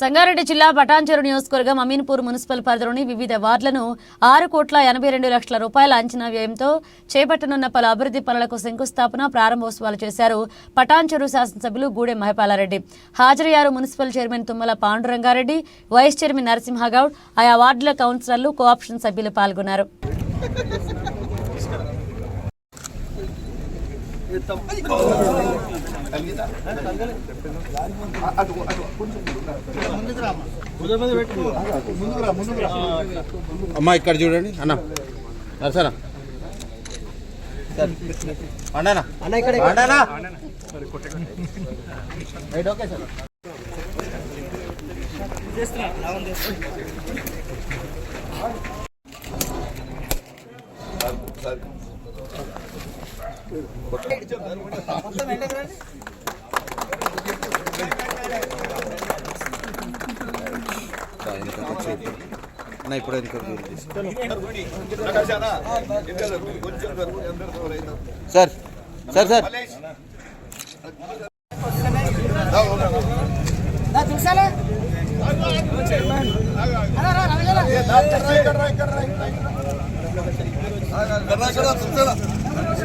సంగారెడ్డి జిల్లా పటాన్చెరు నియోజకవర్గం అమీన్పూర్ మున్సిపల్ పరిధిలోని వివిధ వార్డులను ఆరు కోట్ల ఎనభై రెండు లక్షల రూపాయల అంచనా వ్యయంతో చేపట్టనున్న పలు అభివృద్ధి పనులకు శంకుస్థాపన ప్రారంభోత్సవాలు చేశారు పటాన్చెరు శాసనసభ్యులు గూడెం మహపాలారెడ్డి. హాజరయ్యారు municipal chairman Tummala Panduranga Reddy vice chairman Narasimha Goud. ఆయా వార్డుల కౌన్సిలర్లు కోఆప్షన్ సభ్యులు పాల్గొన్నారు. అమ్మా ఇక్కడ చూడండి. అన్న నరసనా అన్నానా అన్నానా రైట్ ఓకే సార్ అన్న ఇప్పుడు సార్ సార్ సార్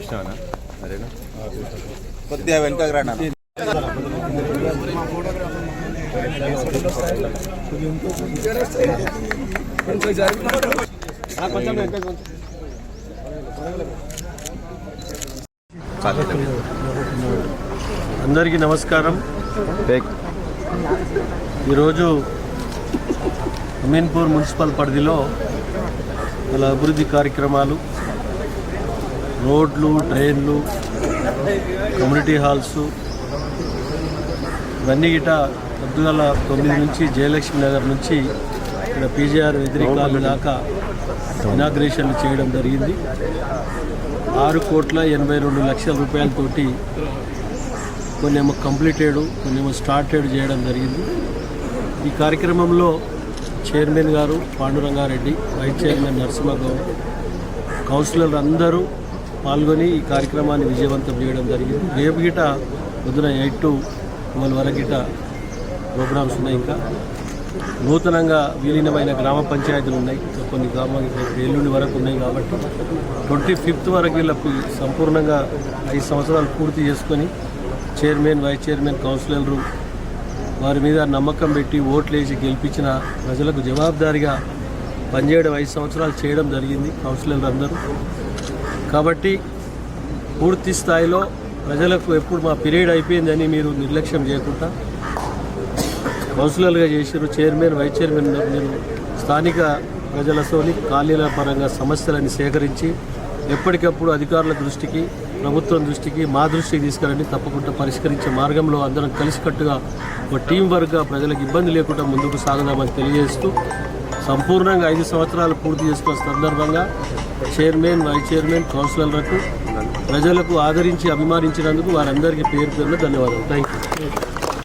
ఇష్టమేనా? అరేనా కొద్దిగా వెనకకు రానా? అందరికీ నమస్కారం. ఈరోజు హుమేన్పూర్ మున్సిపల్ పరిధిలో గల అభివృద్ధి కార్యక్రమాలు రోడ్లు ట్రైన్లు కమ్యూనిటీ హాల్స్ ఇవన్నీ గిట పొద్దుగల తొమ్మిది నుంచి జయలక్ష్మి నగర్ నుంచి ఇక్కడ పీజీఆర్ వ్యతిరేకాలు దాకా ఇనాగ్రేషన్లు చేయడం జరిగింది. ఆరు కోట్ల ఎనభై రెండు లక్షల రూపాయలతోటి కొన్నేమో కంప్లీటెడ్ కొన్నేమో స్టార్టెడ్ చేయడం జరిగింది. ఈ కార్యక్రమంలో చైర్మన్ గారు Panduranga Reddy vice chairman Narasimha Goud councillor అందరూ పాల్గొని ఈ కార్యక్రమాన్ని విజయవంతం చేయడం జరిగింది. రేపు గిట పొద్దున ఎయిట్ టు ట్వెల్వ్ వరకు గిట ప్రోగ్రామ్స్ ఉన్నాయి ఇంకా. నూతనంగా విలీనమైన గ్రామ పంచాయతీలు ఉన్నాయి. కొన్ని గ్రామాలు ఎల్లుండి వరకు ఉన్నాయి కాబట్టి ట్వంటీ ఫిఫ్త్ వరకు వీళ్ళకు సంపూర్ణంగా ఐదు సంవత్సరాలు పూర్తి చేసుకొని చైర్మన్ వైస్ చైర్మన్ కౌన్సిలర్లు వారి మీద నమ్మకం పెట్టి ఓట్లు వేసి గెలిపించిన ప్రజలకు జవాబుదారిగా పనిచేయడం ఐదు సంవత్సరాలు చేయడం జరిగింది కౌన్సిలర్లు అందరూ కాబట్టి పూర్తి స్థాయిలో ప్రజలకు ఎప్పుడు మా పీరియడ్ అయిపోయిందని మీరు నిర్లక్ష్యం చేయకుండా కౌన్సిలర్గా చేశారు. చైర్మన్ వైస్ చైర్మన్ మీరు స్థానిక ప్రజలతోని ఖాళీల పరంగా సమస్యలను సేకరించి ఎప్పటికప్పుడు అధికారుల దృష్టికి ప్రభుత్వం దృష్టికి మా దృష్టికి తీసుకురండి. తప్పకుండా పరిష్కరించే మార్గంలో అందరం కలిసికట్టుగా ఒక టీం వర్క్గా ప్రజలకు ఇబ్బంది లేకుండా ముందుకు సాగుదామని తెలియజేస్తూ సంపూర్ణంగా ఐదు సంవత్సరాలు పూర్తి చేసుకున్న సందర్భంగా చైర్మన్ వైస్ చైర్మన్ కౌన్సిలర్లకు ప్రజలకు ఆదరించి అభిమానించినందుకు వారందరికీ పేరు పేరున ధన్యవాదాలు. Thank you